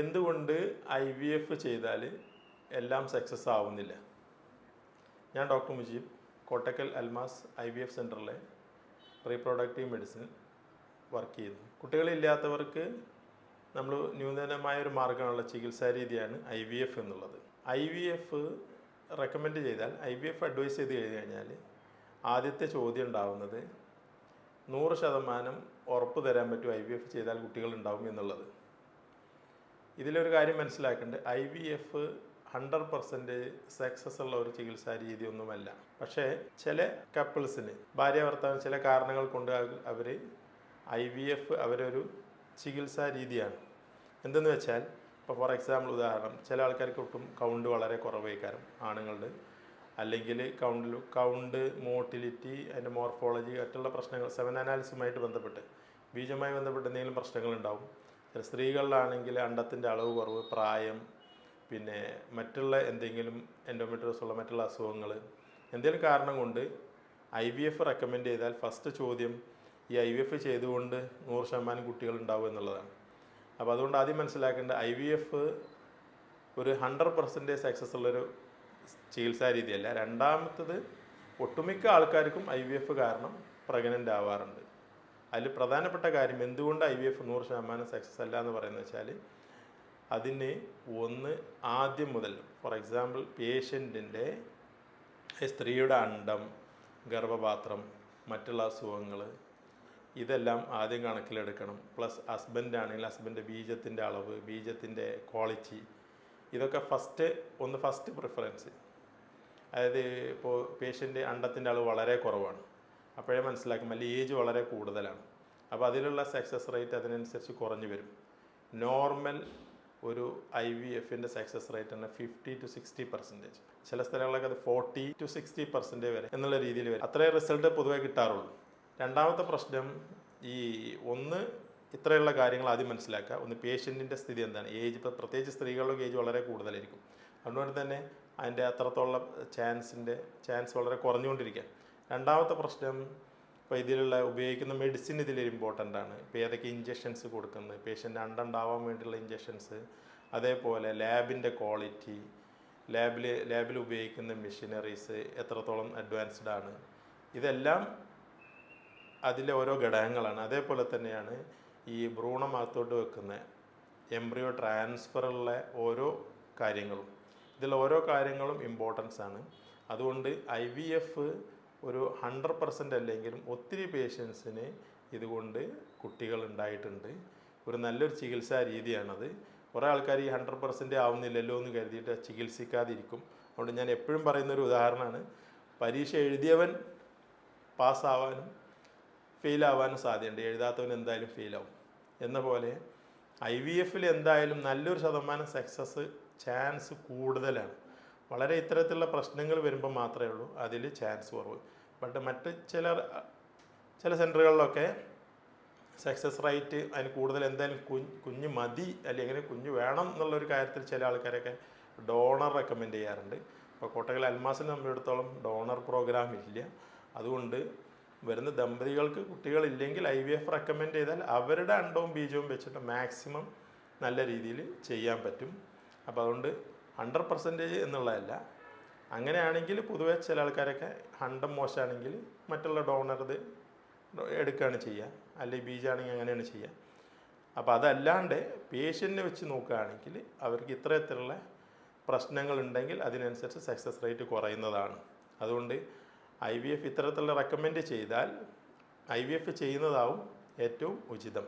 എന്തുകൊണ്ട് I V F ചെയ്താൽ എല്ലാം സക്സസ് ആവുന്നില്ല? ഞാൻ doctor Mujeeb Kottakkal Almas I V F സെന്ററിലെ റീപ്രൊഡക്റ്റീവ് മെഡിസിൻ വർക്ക് ചെയ്യുന്നു. കുട്ടികളില്ലാത്തവർക്ക് നമ്മൾ ന്യൂനതമായ ഒരു മാർഗമുള്ള ചികിത്സാ രീതിയാണ് ഐ വി എഫ് എന്നുള്ളത്. ഐ വി എഫ് റെക്കമെൻഡ് ചെയ്താൽ ഐ വി എഫ് അഡ്വൈസ് ചെയ്ത് കഴിഞ്ഞ് കഴിഞ്ഞാൽ ആദ്യത്തെ ചോദ്യം ഉണ്ടാവുന്നത് നൂറ് ശതമാനം ഉറപ്പ് തരാൻ പറ്റും ഐ വി എഫ് ചെയ്താൽ കുട്ടികൾ ഉണ്ടാവും എന്നുള്ളത്. ഇതിലൊരു കാര്യം മനസ്സിലാക്കേണ്ടത് I V F hundred percentage success ഉള്ള ഒരു ചികിത്സാ രീതി ഒന്നുമല്ല. പക്ഷേ ചില കപ്പിൾസിന് ഭാര്യ ഭർത്താവ് ചില കാരണങ്ങൾ കൊണ്ട് അവർ ഐ വി എഫ് അവരൊരു ചികിത്സാ രീതിയാണ്. എന്തെന്ന് വെച്ചാൽ ഇപ്പോൾ ഫോർ എക്സാമ്പിൾ ഉദാഹരണം ചില ആൾക്കാർക്ക് ഒട്ടും കൗണ്ട് വളരെ കുറവേക്കാരം ആണുങ്ങളുടെ. അല്ലെങ്കിൽ കൗണ്ട് കൗണ്ട് മോട്ടിലിറ്റി അതിന്റെ മോർഫോളജി മറ്റുള്ള പ്രശ്നങ്ങൾ സെവൻ അനാലിസുമായിട്ട് ബന്ധപ്പെട്ട് ബീജമായി ബന്ധപ്പെട്ട് എന്തെങ്കിലും പ്രശ്നങ്ങളുണ്ടാവും സ്ത്രീകളിലാണെങ്കിൽ അണ്ടത്തിന്റെ അളവ് കുറവ് പ്രായം പിന്നെ മറ്റുള്ള എന്തെങ്കിലും എൻഡോമെട്രിയോസ് ഉള്ള മറ്റുള്ള അസുഖങ്ങൾ എന്തെങ്കിലും കാരണം കൊണ്ട് ഐ വി എഫ് റെക്കമെൻഡ് ചെയ്താൽ ഫസ്റ്റ് ചോദ്യം ഈ ഐ വി എഫ് ചെയ്തുകൊണ്ട് നൂറ് ശതമാനം കുട്ടികൾ ഉണ്ടാവും എന്നുള്ളതാണ്. അപ്പോൾ അതുകൊണ്ട് ആദ്യം മനസ്സിലാക്കേണ്ട ഐ വി എഫ് ഒരു ഹൺഡ്രഡ് പെർസെന്റേജ് സക്സസ് ഉള്ളൊരു ചികിത്സാ രീതിയല്ല. രണ്ടാമത്തത് ഒട്ടുമിക്ക ആൾക്കാർക്കും ഐ വി എഫ് കാരണം പ്രഗ്നന്റ് ആവാറുണ്ട്. അതിൽ പ്രധാനപ്പെട്ട കാര്യം എന്തുകൊണ്ട് ഐ വി എഫ് നൂറ് ശതമാനം സക്സസ് അല്ല എന്ന് പറയുന്നത് വെച്ചാൽ അതിന് ഒന്ന് ആദ്യം മുതൽ ഫോർ എക്സാമ്പിൾ പേഷ്യന്റിന്റെ സ്ത്രീയുടെ അണ്ടം ഗർഭപാത്രം മറ്റുള്ള അസുഖങ്ങൾ ഇതെല്ലാം ആദ്യം കണക്കിലെടുക്കണം. പ്ലസ് ഹസ്ബൻഡ് ആണെങ്കിൽ ഹസ്ബൻഡിന്റെ ബീജത്തിന്റെ അളവ് ബീജത്തിന്റെ ക്വാളിറ്റി ഇതൊക്കെ ഫസ്റ്റ് ഒന്ന് ഫസ്റ്റ് പ്രിഫറൻസ് അതായത് ഇപ്പോൾ പേഷ്യന്റ് അണ്ടത്തിന്റെ അളവ് വളരെ കുറവാണ്. അപ്പോഴേ മനസ്സിലാക്കും അല്ലെങ്കിൽ ഏജ് വളരെ കൂടുതലാണ്. അപ്പോൾ അതിലുള്ള സക്സസ് റേറ്റ് അതിനനുസരിച്ച് കുറഞ്ഞു വരും. നോർമൽ ഒരു ഐ വി എഫിന്റെ സക്സസ് റേറ്റ് തന്നെ ഫിഫ്റ്റി ടു സിക്സ്റ്റി പെർസെന്റേജ് ചില സ്ഥലങ്ങളിലൊക്കെ അത് ഫോർട്ടി ടു സിക്സ്റ്റി പെർസെന്റേജ് വരെ എന്നുള്ള രീതിയിൽ വരും. അത്രേ റിസൾട്ട് പൊതുവേ കിട്ടാറുള്ളൂ. രണ്ടാമത്തെ പ്രശ്നം ഈ ഒന്ന് ഇത്രയുള്ള കാര്യങ്ങൾ ആദ്യം മനസ്സിലാക്കുക. ഒന്ന് പേഷ്യന്റിന്റെ സ്ഥിതി എന്താണ്? ഏജ് ഇപ്പോൾ പ്രത്യേകിച്ച് സ്ത്രീകളുടെ ഏജ് വളരെ കൂടുതലായിരിക്കും. അതുകൊണ്ട് തന്നെ അതിന്റെ അത്രത്തോളം ചാൻസിന്റെ ചാൻസ് വളരെ കുറഞ്ഞുകൊണ്ടിരിക്കുക. രണ്ടാമത്തെ പ്രശ്നം ഇപ്പോൾ ഇതിലുള്ള ഉപയോഗിക്കുന്ന മെഡിസിൻ ഇതിൽ ഇമ്പോർട്ടന്റ് ആണ്. ഇപ്പോൾ ഏതൊക്കെ ഇഞ്ചക്ഷൻസ് കൊടുക്കുന്നത്? പേഷ്യന്റ് അണ്ടുണ്ടാവാൻ വേണ്ടിയുള്ള ഇഞ്ചക്ഷൻസ് അതേപോലെ ലാബിന്റെ ക്വാളിറ്റി ലാബിൽ ലാബിൽ ഉപയോഗിക്കുന്ന മെഷീനറീസ് എത്രത്തോളം അഡ്വാൻസ്ഡ് ആണ്. ഇതെല്ലാം അതിലെ ഓരോ ഘടകങ്ങളാണ്. അതേപോലെ തന്നെയാണ് ഈ ഭ്രൂണം അകത്തോട്ട് വെക്കുന്ന എംബ്രിയോ ട്രാൻസ്ഫറുള്ള ഓരോ കാര്യങ്ങളും. ഇതിൽ ഓരോ കാര്യങ്ങളും ഇമ്പോർട്ടൻസ് ആണ്. അതുകൊണ്ട് ഐ വി എഫ് ഒരു ഹൺഡ്രഡ് പെർസെന്റ് അല്ലെങ്കിലും ഒത്തിരി പേഷ്യൻസിന് ഇതുകൊണ്ട് കുട്ടികൾ ഉണ്ടായിട്ടുണ്ട് ഒരു നല്ലൊരു ചികിത്സാ രീതിയാണത്. കുറേ ആൾക്കാർ ഈ ഹൺഡ്രഡ് പെർസെന്റ് ആവുന്നില്ലല്ലോ എന്ന് കരുതിയിട്ട് ചികിത്സിക്കാതിരിക്കും. അതുകൊണ്ട് ഞാൻ എപ്പോഴും പറയുന്നൊരു ഉദാഹരണമാണ്. പരീക്ഷ എഴുതിയവൻ പാസ്സാവാനും ഫെയിലാവാനും സാധ്യതയുണ്ട്. എഴുതാത്തവൻ എന്തായാലും ഫെയിലാവും എന്ന പോലെ ഐ വി എഫിൽ എന്തായാലും നല്ലൊരു ശതമാനം സക്സസ് ചാൻസ് കൂടുതലാണ്. വളരെ ഇത്തരത്തിലുള്ള പ്രശ്നങ്ങൾ വരുമ്പോൾ മാത്രമേ ഉള്ളൂ. അതിൽ ചാൻസ് കുറവ്. ബട്ട് മറ്റ് ചില ചില സെന്ററുകളിലൊക്കെ സക്സസ് റേറ്റ് അതിന് കൂടുതൽ എന്തായാലും കുഞ്ഞ് കുഞ്ഞ് മതി അല്ലെങ്കിൽ കുഞ്ഞ് വേണം എന്നുള്ളൊരു കാര്യത്തിൽ ചില ആൾക്കാരൊക്കെ ഡോണർ റെക്കമെൻഡ് ചെയ്യാറുണ്ട്. ഇപ്പോൾ കോട്ടകൽ അൽമാസിനെ സംബന്ധിച്ചിടത്തോളം ഡോണർ പ്രോഗ്രാം ഇല്ല. അതുകൊണ്ട് വരുന്ന ദമ്പതികൾക്ക് കുട്ടികളില്ലെങ്കിൽ ഐ വി എഫ് റെക്കമെൻഡ് ചെയ്താൽ അവരുടെ അണ്ടവും ബീജവും വെച്ചിട്ട് മാക്സിമം നല്ല രീതിയിൽ ചെയ്യാൻ പറ്റും. അപ്പോൾ അതുകൊണ്ട് ഹൺഡ്രഡ് പെർസെന്റേജ് എന്നുള്ളതല്ല. അങ്ങനെയാണെങ്കിൽ പൊതുവെ ചില ആൾക്കാരൊക്കെ ഹണ്ടം മോശമാണെങ്കിൽ മറ്റുള്ള ഡോണറത് എടുക്കുകയാണ് ചെയ്യുക. അല്ലെങ്കിൽ ബീജാണെങ്കിൽ അങ്ങനെയാണ് ചെയ്യുക. അപ്പോൾ അതല്ലാണ്ട് പേഷ്യന്റിനെ വെച്ച് നോക്കുകയാണെങ്കിൽ അവർക്ക് പ്രശ്നങ്ങൾ പ്രശ്നങ്ങളുണ്ടെങ്കിൽ അതിനനുസരിച്ച് സക്സസ് റേറ്റ് കുറയുന്നതാണ്. അതുകൊണ്ട് ഐ വി എഫ് ഇത്തരത്തിലുള്ള റെക്കമെൻഡ് ചെയ്താൽ ഐ വി എഫ് ചെയ്യുന്നതാവും ഏറ്റവും ഉചിതം.